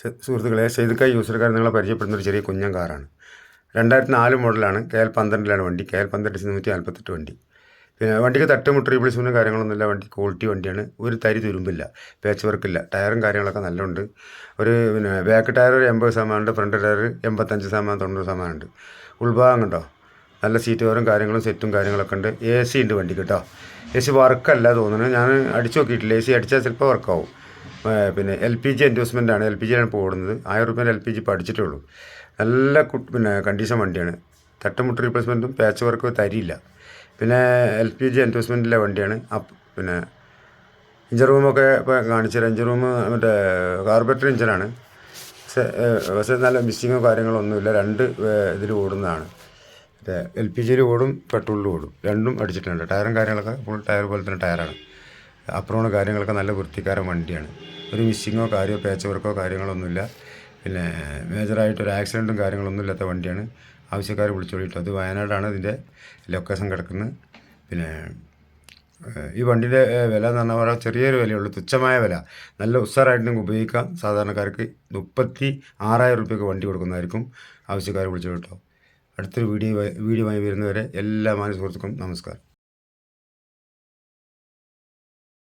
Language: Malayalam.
സുഹൃത്തുക്കളെ സെയ്തുക്ക യൂസർക്കാർ നിങ്ങളെ പരിചയപ്പെടുന്ന ഒരു ചെറിയ കുഞ്ഞൻ കാറാണ്. രണ്ടായിരത്തി നാല് മോഡലാണ് കെ എൽ പന്ത്രണ്ടിലാണ് വണ്ടി. കെ എൽ പന്ത്രണ്ട് നൂറ്റി നാൽപ്പത്തെട്ട് വണ്ടി. പിന്നെ വണ്ടിക്ക് തട്ടുമുട്ട് റീപ്ലേസ്മെന്റും കാര്യങ്ങളൊന്നുമില്ല. വണ്ടി ക്വാളിറ്റി വണ്ടിയാണ്. ഒരു തരി തുരുമ്പില്ല. പേച്ച് വർക്കില്ല ടയറും കാര്യങ്ങളൊക്കെ നല്ലുണ്ട്. ഒരു പിന്നെ ബാക്ക് ടയർ ഒരു എൺപത് ശതമാനമുണ്ട്. ഫ്രണ്ട് ടയർ എൺപത്തഞ്ച് ശതമാനം തൊണ്ണൂറ് ശതമാനമുണ്ട്. ഉൾഭാഗം കണ്ടോ? നല്ല സീറ്റ് കവറും കാര്യങ്ങളും സെറ്റും കാര്യങ്ങളൊക്കെ ഉണ്ട്. എ സി ഉണ്ട് വണ്ടിക്ക് കേട്ടോ എ സി വർക്കല്ല തോന്നുന്നു ഞാൻ അടിച്ചു നോക്കിയിട്ടില്ല. എ സി അടിച്ചാൽ ചിലപ്പോൾ വർക്കാവും പിന്നെ എൽ പി ജി എൻഡോസ്മെന്റ് ആണ് എൽ പി ജിയാണ് പോകുന്നത്. ആയിരം റുപ്യേന്റെ എൽ പി ജി പഠിച്ചിട്ടേ ഉള്ളൂ നല്ല പിന്നെ കണ്ടീഷൻ വണ്ടിയാണ്. തട്ടുമുട്ട് റീപ്ലേസ്മെന്റും പാച്ച് വർക്കും തരിയില്ല. പിന്നെ എൽ പി ജി എൻഡോസ്മെന്റിലെ വണ്ടിയാണ്. പിന്നെ ഇഞ്ചർ റൂമൊക്കെ ഇപ്പോൾ കാണിച്ചുതരാം ഇഞ്ചർ റൂം മറ്റേ കാർബറേറ്റർ ഇഞ്ചറാണ് പക്ഷേ നല്ല മിസ്സിങ്ങോ കാര്യങ്ങളോ ഒന്നുമില്ല. രണ്ട് ഇതിൽ ഓടുന്നതാണ്. എൽ പി ജിയിൽ ഓടും പെട്രോളിൽ ഓടും. രണ്ടും അടിച്ചിട്ടുണ്ട്. ടയറും കാര്യങ്ങളൊക്കെ ഫുൾ ടയർ പോലെ തന്നെ ടയറാണ് അപ്പുറമാണ് കാര്യങ്ങളൊക്കെ നല്ല വൃത്തിക്കാരൻ വണ്ടിയാണ്. ഒരു മിസ്സിങ്ങോ കാര്യമോ പേച്ച് വർക്കോ കാര്യങ്ങളൊന്നുമില്ല. പിന്നെ മേജറായിട്ട് ഒരു ആക്സിഡന്റും കാര്യങ്ങളൊന്നും ഇല്ലാത്ത വണ്ടിയാണ്. ആവശ്യക്കാർ വിളിച്ചോളിയിട്ട് അത് വയനാടാണ് ഇതിന്റെ ലൊക്കേഷൻ കിടക്കുന്നത്. പിന്നെ ഈ വണ്ടിയുടെ വില എന്ന് പറഞ്ഞാൽ വളരെ ചെറിയൊരു വിലയുള്ളൂ. തുച്ഛമായ വില. നല്ല ഉസ്സാറായിട്ട് നിങ്ങൾക്ക് ഉപയോഗിക്കാം. സാധാരണക്കാർക്ക് മുപ്പത്തി ആറായിരം റുപ്യക്ക് വണ്ടി കൊടുക്കുന്നതായിരിക്കും ആവശ്യക്കാർ വിളിച്ചു കേട്ടോ അടുത്തൊരു വീഡിയോ വീഡിയോ വരുന്നവരെ എല്ലാ മാന്യ സുഹൃത്തുക്കളും നമസ്കാരം.